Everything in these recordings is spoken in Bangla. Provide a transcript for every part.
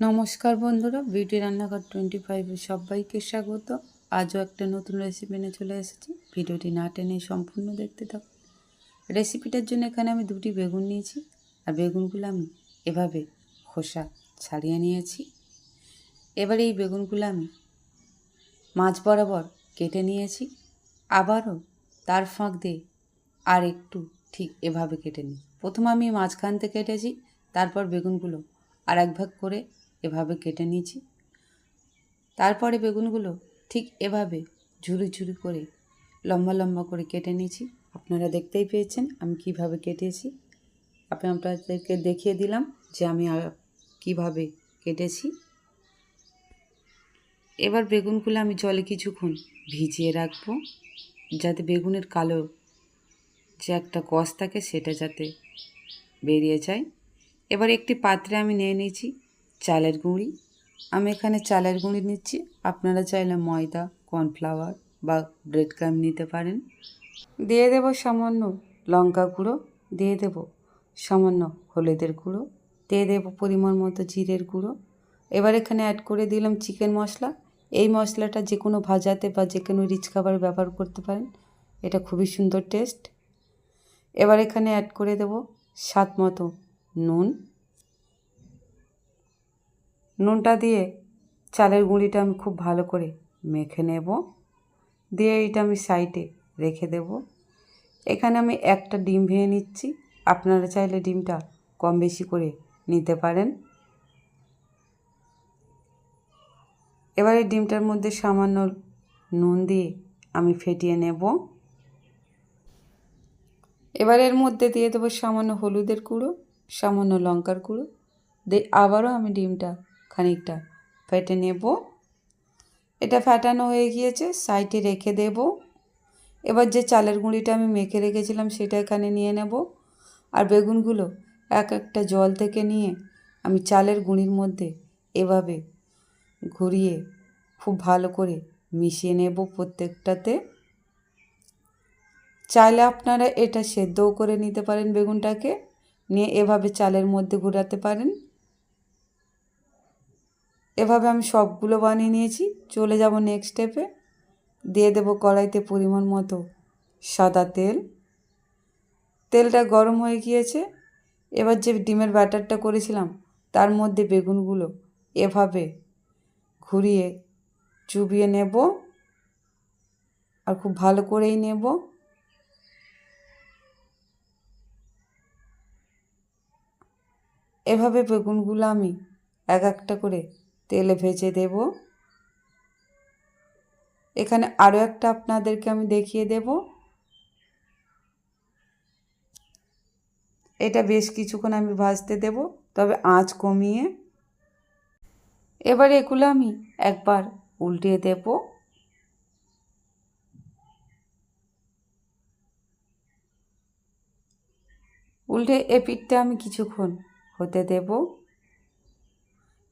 নমস্কার বন্ধুরা, বিউটি রান্নাঘর টোয়েন্টি ফাইভে সবাইকে স্বাগত। আজও একটা নতুন রেসিপি নিয়ে চলে এসেছি। ভিডিওটি না টেনে সম্পূর্ণ দেখতে থাকুন। রেসিপিটার জন্য এখানে আমি দুটি বেগুন নিয়েছি। আর বেগুনগুলো আমি এভাবে খোসা ছাড়িয়ে নিয়েছি। এবার এই বেগুনগুলো আমি মাছ বরাবর কেটে নিয়েছি। আবারও তার ফাঁক দিয়ে আর একটু ঠিক এভাবে কেটে নিই। প্রথম আমি মাঝখান থেকে কেটেছি, তারপর বেগুনগুলো আর এক ভাগ করে এভাবে কেটে নিয়েছি। তারপরে বেগুনগুলো ঠিক এভাবে ঝুরি ঝুরি করে, লম্বা লম্বা করে কেটে নিয়েছি। আপনারা দেখতেই পেয়েছেন আমি কীভাবে কেটেছি। আমি আপনাদেরকে দেখিয়ে দিলাম যে আমি কীভাবে কেটেছি। এবার বেগুনগুলো আমি জলে কিছুক্ষণ ভিজিয়ে রাখব, যাতে বেগুনের কালো যে একটা কষ থাকে সেটা যাতে বেরিয়ে যায়। এবার একটি পাত্রে আমি নিয়ে নিয়েছি চালের গুঁড়ি। আমি এখানে চালের গুঁড়ি নিচ্ছি। আপনারা চাইলে ময়দা, কর্নফ্লাওয়ার বা ব্রেড ক্রাম নিতে পারেন। দিয়ে দেব সামান্য লঙ্কা গুঁড়ো। দিয়ে দেব সামান্য হলুদের গুঁড়ো। দিয়ে দেব পরিমাণ মতো জিরের গুঁড়ো। এবার এখানে অ্যাড করে দিলাম চিকেন মশলা। এই মশলাটা যে কোনো ভাজাতে বা যে কোনো রিচ খাবার ব্যবহার করতে পারেন। এটা খুবই সুন্দর টেস্ট এবার এখানে অ্যাড করে দেব স্বাদ মতো নুন। নুনটা দিয়ে চালের গুঁড়িটা আমি খুব ভালো করে মেখে নেব। দিয়ে এইটা আমি সাইডে রেখে দেব। এখানে আমি একটা ডিম ভেঙে নিচ্ছি। আপনারা চাইলে ডিমটা কম বেশি করে নিতে পারেন। এবারে ডিমটার মধ্যে সামান্য নুন দিয়ে আমি ফেটিয়ে নেব। এবার এর মধ্যে দিয়ে দেবো সামান্য হলুদের গুঁড়ো, সামান্য লঙ্কার গুঁড়ো। দিয়ে আবারও আমি ডিমটা খানিকটা ফেটে নেব। এটা ফেটানো হয়ে গিয়েছে, সাইডে রেখে দেব। এবার যে চালের গুঁড়িটা আমি মেখে রেখেছিলাম সেটা এখানে নিয়ে নেব। আর বেগুনগুলো এক একটা জল থেকে নিয়ে আমি চালের গুঁড়ির মধ্যে এভাবে ঘুরিয়ে খুব ভালো করে মিশিয়ে নেব প্রত্যেকটাতে। চাইলে আপনারা এটা সেদ্ধও করে নিতে পারেন বেগুনটাকে, নিয়ে এভাবে চালের মধ্যে ঘোরাতে পারেন। এভাবে আমি সবগুলো বানিয়ে নিয়েছি। চলে যাব নেক্সট স্টেপে দিয়ে দেবো কড়াইতে পরিমাণ মতো সাদা তেল। তেলটা গরম হয়ে গিয়েছে। এবার যে ডিমের ব্যাটারটা করেছিলাম, তার মধ্যে বেগুনগুলো এভাবে ঘুরিয়ে চুবিয়ে নেব। আর খুব ভালো করেই নেব। এভাবে বেগুনগুলো আমি এক একটা করে তেলে ভেজে দেব। এখানে আরও একটা আপনাদেরকে আমি দেখিয়ে দেব। এটা বেশ কিছুক্ষণ আমি ভাজতে দেব, তবে আঁচ কমিয়ে। এবার এগুলো আমি একবার উল্টিয়ে দেব। উল্টে এ পিঠটা আমি কিছুক্ষণ হতে দেব।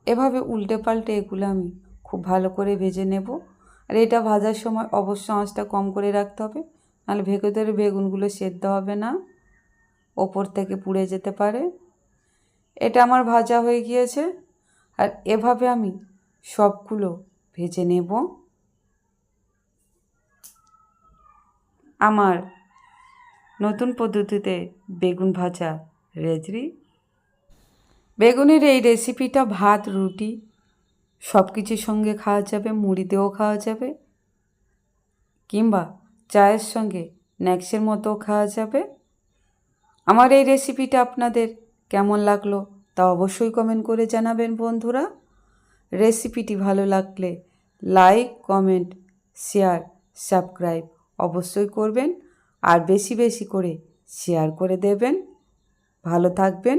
এভাবে উল্টে পাল্টে এগুলো আমি খুব ভালো করে ভেজে নেব। আর এটা ভাজার সময় অবশ্য আঁচটা কম করে রাখতে হবে, নাহলে ভেতরে বেগুনগুলো সেদ্ধ হবে না, ওপর থেকে পুড়ে যেতে পারে। এটা আমার ভাজা হয়ে গিয়েছে, আর এভাবে আমি সবগুলো ভেজে নেব। আমার নতুন পদ্ধতিতে বেগুন ভাজা রেজরি বেগুনের এই রেসিপিটা ভাত, রুটি সব কিছুর সঙ্গে খাওয়া যাবে মুড়ি দিয়েও খাওয়া যাবে কিংবা চায়ের সঙ্গে স্ন্যাক্সের মতো খাওয়া যাবে। আমার এই রেসিপিটা আপনাদের কেমন লাগল তা অবশ্যই কমেন্ট করে জানাবেন বন্ধুরা। রেসিপিটি ভালো লাগলে লাইক কমেন্ট শেয়ার সাবস্ক্রাইব অবশ্যই করবেন আর বেশি বেশি করে শেয়ার করে দেবেন। ভালো থাকবেন।